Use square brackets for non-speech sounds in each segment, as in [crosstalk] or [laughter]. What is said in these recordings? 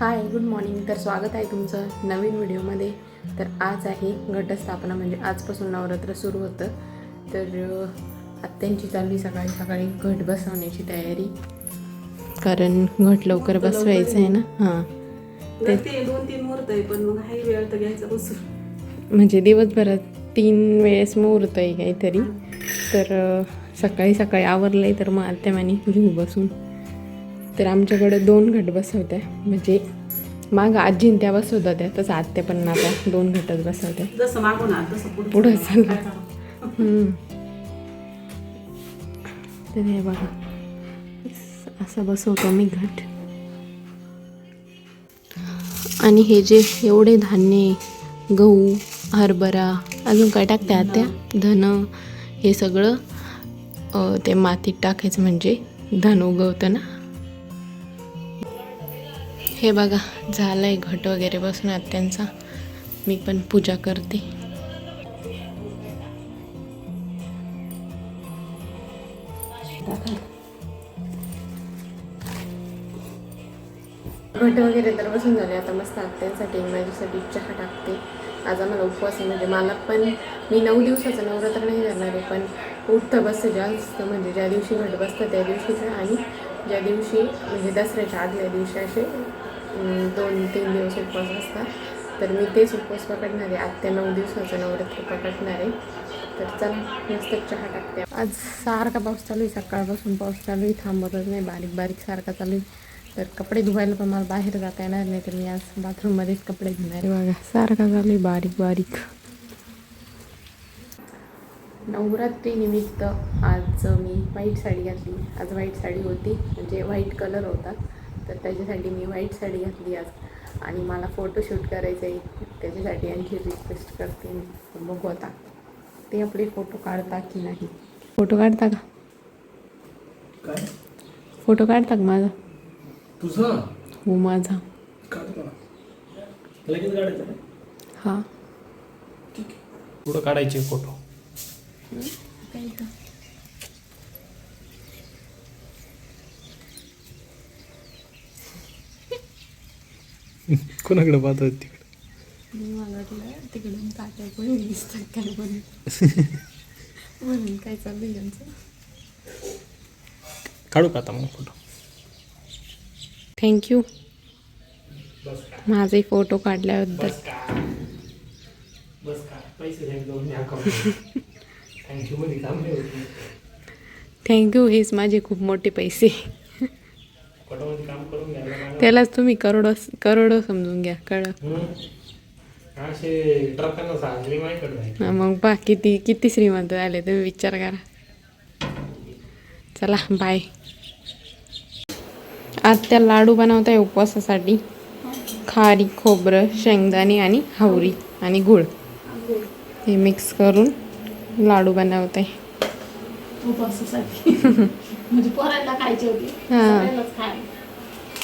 Hi good morning. तर स्वागत आहे तुमचं नवीन व्हिडिओमध्ये. तर आज आहे घटस्थापना म्हणजे आजपासून नवरात्र सुरू होतं. तर आत्यांची चालली सकाळी सकाळी घट बसवण्याची तयारी. कारण घट लवकर बसवायचं आहे ना? हां. ते दोन तीन मुहूर्त आहे पण मग हाही वेळ तर घ्यायचा बसून. म्हणजे दिवसभरात तीन वेळेस मुहूर्त आहे काहीतरी. तर सकाळी सकाळी आवरलं आहे तर मग आत्या म्हणे घेऊ बसून तर आमच्याकडे दोन घट बसवत्या म्हणजे माग आजीन त्या बसवत होत्या. तसं आत्या पण आता दोन घटच बसवत्या तसं पुढे चाललं. हम्म. तर हे बघा. असं बसवतो मी घट. आणि हे जे एवढे धान्य गहू हरभरा अजून काय टाकते त्या धन हे सगळं ते मातीत टाकायचं म्हणजे धन उगवतं ना? हे बघा झालं आहे घट वगैरे बसून आत्यांचा. मी पण पूजा करते. घट वगैरे तर बसून झाले. आता मस्त आत्यांसाठी माझ्यासाठी चहा टाकते. आज आम्हाला उपवास आहे म्हणजे मला पण मी नऊ दिवसाचं नवरात्र नाही करणार आहे पण उठतं बसतं जास्त म्हणजे ज्या दिवशी घट बसतं त्या दिवशीचं. आणि ज्या दिवशी म्हणजे दसऱ्याच्या आदल्या दिवशी असे दोन तीन दिवस उपवास असतात. तर मी तेच उपवास पकडणार. आहे आत्या नऊ दिवसाचं नवरात्र पकडणार. आहे तर चला मस्त चहा टाकते. आज सारखा पाऊस चालू आहे. सकाळपासून पाऊस चालू आहे. थांबतच नाही. बारीक बारीक सारखा चालू आहे. तर कपडे धुवायला पण मला बाहेर जाता येणार नाही. तर मी आज बाथरूममध्येच कपडे धुणार आहे. बघा सारखा चालू आहे. बारीक बारीक. नवरात्रीनिमित्त आज मी व्हाईट साडी घातली. आज व्हाईट साडी होती. म्हणजे व्हाईट कलर होता. तर त्याच्यासाठी मी व्हाईट साडी घातली आज. आणि मला फोटोशूट करायचं आहे त्याच्यासाठी आणखी रिक्वेस्ट करते. मी बघू आता. ते आपले फोटो काढता की नाही? फोटो काढता का? फोटो काढता का माझा? तुझं? हो माझा. काढतो ना लगेच काढायचं ना? हां. ठीक आहे. पुढं काढायचे फोटो [laughs] कोणाकडे पाहतो तिकडे? मला वाटलं तिकडून ताट्या पण दिसतात काय म्हणून म्हणून काय चाललंय यांचं काढू का आता मग फोटो? थँक्यू माझे फोटो काढल्याबद्दल. थँक्यू [laughs] हेच माझे खूप मोठे पैसे. फोटोमध्ये काम करून घ्यायला त्यालाच तुम्ही करोडो करोडो समजून घ्या कळ असे ट्रकांना सांगली माहिती नाही मग पा किती किती श्रीमंत झाले तुम्ही विचार करा. चला बाय आज त्या लाडू बनवताय उपवासासाठी. खारी खोबरं शेंगदाणे आणि हावरी आणि गुळ. हे मिक्स करून लाडू बनवताय. उपवासासाठी. [laughs] म्हणजे पोरांना खायची होती. हा. सगळ्यांनाच खायला.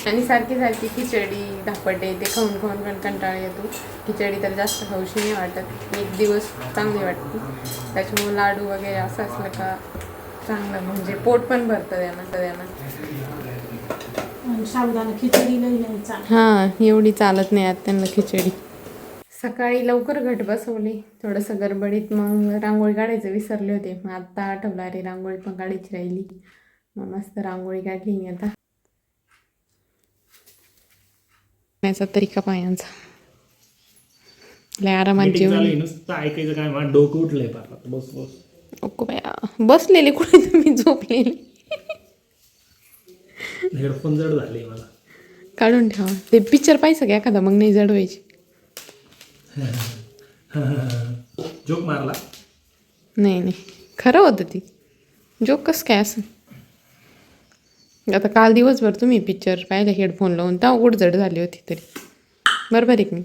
आणि सारखी सारखी खिचडी धापटे ते खाऊन खाऊन पण कंटाळा येतो. खिचडी तर जास्त खाऊशी नाही वाटत. एक दिवस चांगली वाटते. त्याच्यामुळे लाडू वगैरे असं असलं का चांगलं. म्हणजे पोट पण भरतं त्यानं त्यानं. साबुदाणा खिचडी नाही हां एवढी चालत नाही आता त्यांना खिचडी. सकाळी लवकर घट बसवली. थोडंसं गडबडीत मग रांगोळी काढायचं विसरले होते. मग आत्ता आठवलं अरे रांगोळी पण काढायची राहिली. मग मस्त रांगोळी काढली मी आता. याचा तरीका पायांचा लय आरामात जेवण. ऐकायचं काय मला डोकं उठलंय पार बस बस. ओको बाया बसलेले कुठे तुम्ही? झोपलेले. हेडफोन जड झाले मला. काढून ठेवा. ते पिक्चर पाहिजे का एखादा? मग नाही जडवायची. [laughs] जोक मारला? नाही नाही. खरं होतं ती. जोक कसं काय असं? आता काल दिवसभर तुम्ही पिक्चर पाहिलं हेडफोन लावून तेव्हा कुठं जड झाली होती तरी. बरोबर आहे की नाही?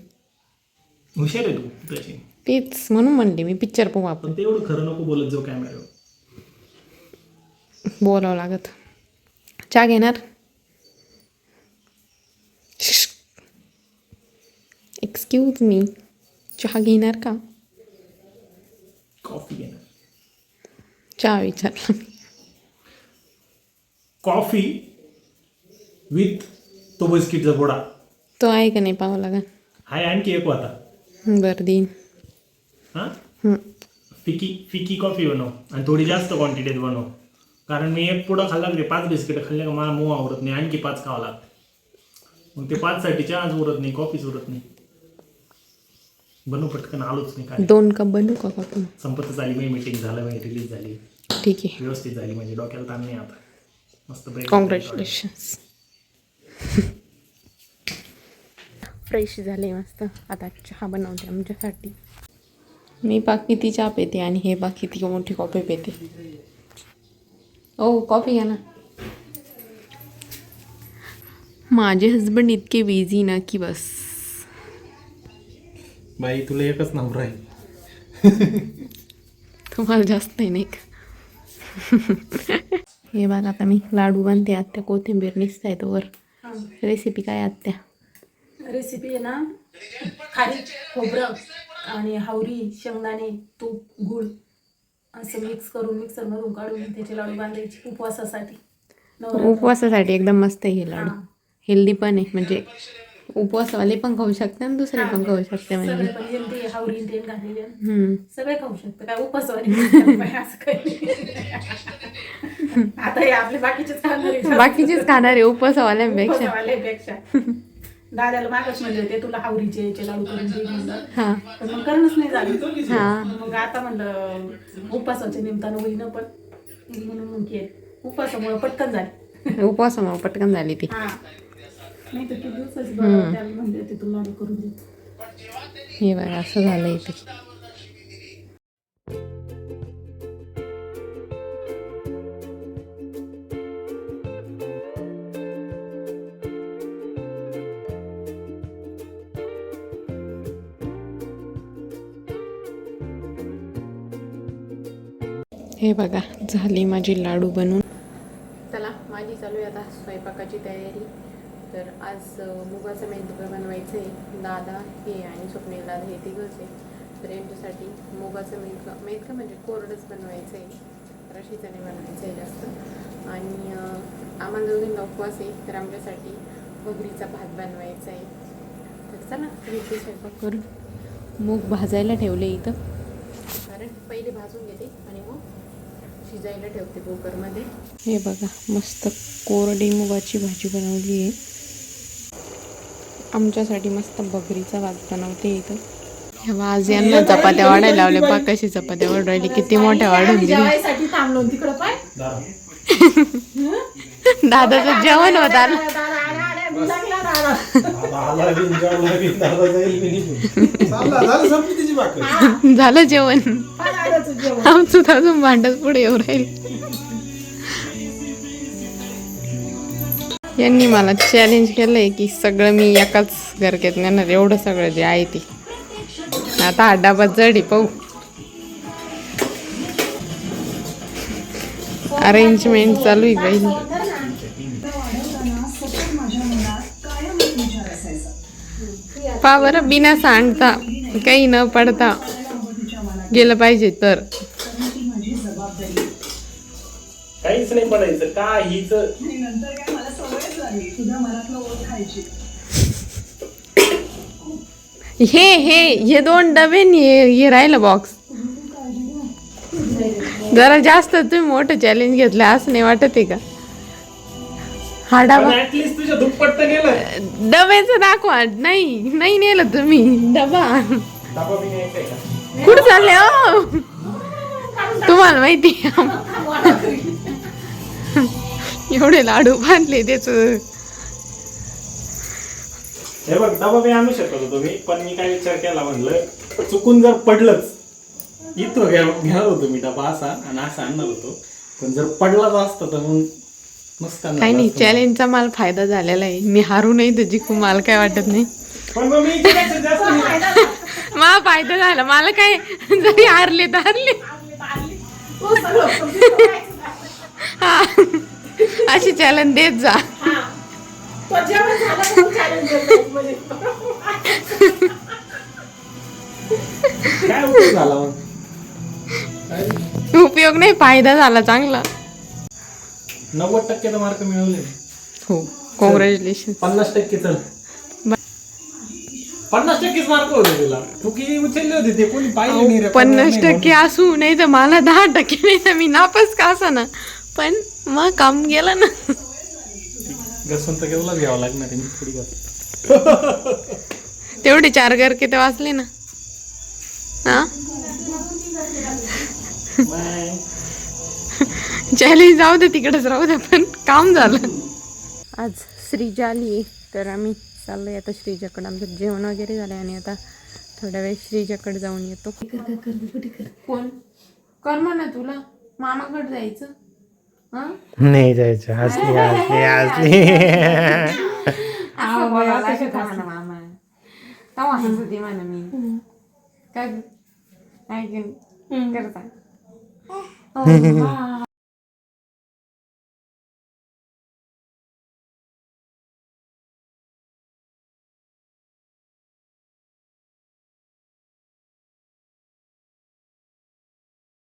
हुशार आहे तू तशी. तेच म्हणून म्हणले मी पिक्चर पाहू आपण पण तेवढं खरं नको बोलत जाऊ कॅमेऱ्यावर बोलावं लागत. चहा घेणार? एक्सक्यूज मी चहा घेणार का? कॉफी घेणार. चहा विचारला मी. कॉफी विथ तो बिस्किटचा पुडा तो आहे का नाही पाहावं लागेल. हाय आणखी एक होता बरं देईन. हां? हं. फिकी फिकी कॉफी बनव आणि थोडी जास्त क्वांटिटीत बनव. कारण मी एक पुढं खाल्ला की ते पाच बिस्किट खाल्ले का मला मऊ आवडत नाही आणखी पाच खावं लागते. मग ते पाचसाठी चहाच उरत नाही कॉफीच उरत नाही. बनू पटकन आलोच नाही काय दोन कप बनवू का कॉफी? संपतच आली मी मीटिंग झालं मी रिलीज झाली. ठीक आहे. व्यवस्थित झाली म्हणजे डोक्याला ताण नाही आता. मस्त कॉंग्रॅच्युलेशन्स फ्रेश झाले मस्त. आता चहा बनवते आमच्यासाठी. मी पा किती चहा पेते आणि हे पा किती मोठी कॉफी पेते. ओ कॉफी घ्या ना. माझे हजबंड इतके बिझी ना की बस. बाई तुला एकच नंबर आहे. तुम्हाला जास्त नाही का? [laughs] हे बघा आता मी लाडू बांधते आत्या. कोथिंबीर निसताय वर. रेसिपी काय आत्या? रेसिपी आहे ना खारी खोबरं आणि हावरी शेंगदाणे तूप गूळ असं मिक्स करून मिक्सरमधून काढून त्याचे लाडू बांधायचे उपवासासाठी. उपवासासाठी एकदम मस्त आहे हे लाडू. हेल्दी पण आहे म्हणजे उपवासवाले पण खाऊ शकते आणि दुसरे पण खाऊ शकते म्हणजे. सगळे पण हेल्दी हावरी तेल घातलेले हम्म. सगळे खाऊ शकतो काय असं काही नाही. [laughs] आता हे आपले बाकीचेच खाणार आहे. बाकीचेच खाणार आहे उपवासवाल्यांपेक्षा. दादाला मागच म्हणले होते तुला हावरीचे याचे लाडू करून दे म्हणलं. हा. पण मग करणंच नाही झालं. हा. मग आता म्हणलं उपवासाच्या निमित्तानं होईना पण. म्हणून मग पटकन झाली. उपवासामुळे पटकन झाली ती. हा. नाही तर किती दिवसाची बरं त्याला म्हणले होते तुला लाडू करून दे. हे बघा असं झालं इथे. हे बघा झाली माझी लाडू बनवून चला माझी चालू आहे आता स्वयंपाकाची तयारी तर आज अ, मुगाचं मेंदुकं बनवायचं आहे दादा हे आणि स्वप्नील दादा हे तिघंच. आहे तर यांच्यासाठी मुगाचं मेंदकं मेंदकं म्हणजे कोरडंच बनवायचं आहे रशीचं नाही बनवायचं आहे जास्त. आणि आम्हाला दोघींना उपवास आहे तर आमच्यासाठी भगरीचा भात बनवायचा आहे तर चला इथे स्वयंपाक करून. मूग भाजायला ठेवले इथं. कारण पहिले भाजून घेते आणि मग शिजायला ठेवते कुकरमध्ये. हे बघा मस्त कोरडी मुगाची भाजी बनवली आहे. आमच्यासाठी मस्त बकरीचा भात बनवते इथं ह्या आज यांना चपात्या वाढायला लावल्या पा कशी चपात्या वाढ राहिली किती मोठ्या वाढून दिल्या जेवायसाठी थांबलो तिकडं पाय दादाचं जेवण होत आलं दादा आला आला मी लागला दादा झालं जेवण हा, दादाचं जेवण आमचं अजून भांडच पुढे येऊ राहील यांनी मला चॅलेंज केलंय की सगळं मी एकाच घरक्यात नेणार एवढं सगळं जे आहे ते. आता हा डबा आहे पाहू. अरेंजमेंट चालू आहे बाई. पा बरं बिना सांडता काही न पडता गेलं पाहिजे तर. काहीच नाही पडायचं हे हे हे दोन डबे हे हे राहिलं बॉक्स जरा जास्त तुम्ही मोठं चॅलेंज घेतलं असं नाही वाटत आहे का? हा डबा ऍटलीस्ट तुझ्या दुप्पट तर नेलं. डब्याचं दाखवा. नाही नाही नेलं तुम्ही. डबा. डबा बी न्यायचा आहे का? कुठं चालले हो? तुम्हाला माहिती आहे? एवढे लाडू बांधले त्याच हे बघ डबा मी आणू शकत होतो मी पण मी काय विचार केला म्हणलं चुकून जर पडलंच इथं घेणार होतो मी डबा असा आणि असा आणणार होतो पण जर पडलाच असतं तर मग नुसकान काही नाही. चॅलेंजचा मला फायदा झालेला आहे मी हारू नाही तर जिंकू मला काय वाटत नाही पण मग मी इथे जास्त नाही. मला फायदा झाला मला काय जरी हारले तर हारले करायचं. हा. अशी चॅलेंज देत जा. हा. म्हणजे. काय उपयोग नाही फायदा झाला चांगला. नव्वद टक्के मार्क मिळवले. हो कॉंग्रॅच्युलेशन पन्नास टक्के चल. पन्नास टक्केच मार्क होते तुला. तू किती उचलले होते ते? कोणी पाहिले नाही रे पन्नास टक्के असू नाही तर मला दहा टक्के नाही तर मी नापास का असा ना पण मग काम गेलं ना. तर केवढाच घ्यावं लागणार आहे मी थोडी घास. तेवढे चार घर किती वाचले ना. हा? चॅलेंज जाऊ दे तिकडेच राहू दे पण काम झालं. आज श्रीजा आली तर आम्ही चाललोय आता श्रीजाकडे. आमचं जेवण वगैरे झालं आणि आता थोड्या वेळ श्रीजाकडे जाऊन येतो. कोण? कर ना तुला. मामाकडे जायचं. नाही जायचं हसली हसली हसली असं बोलावं लागत मामा. तेव्हा हसत होती म्हणा मी. काय? करता. [laughs]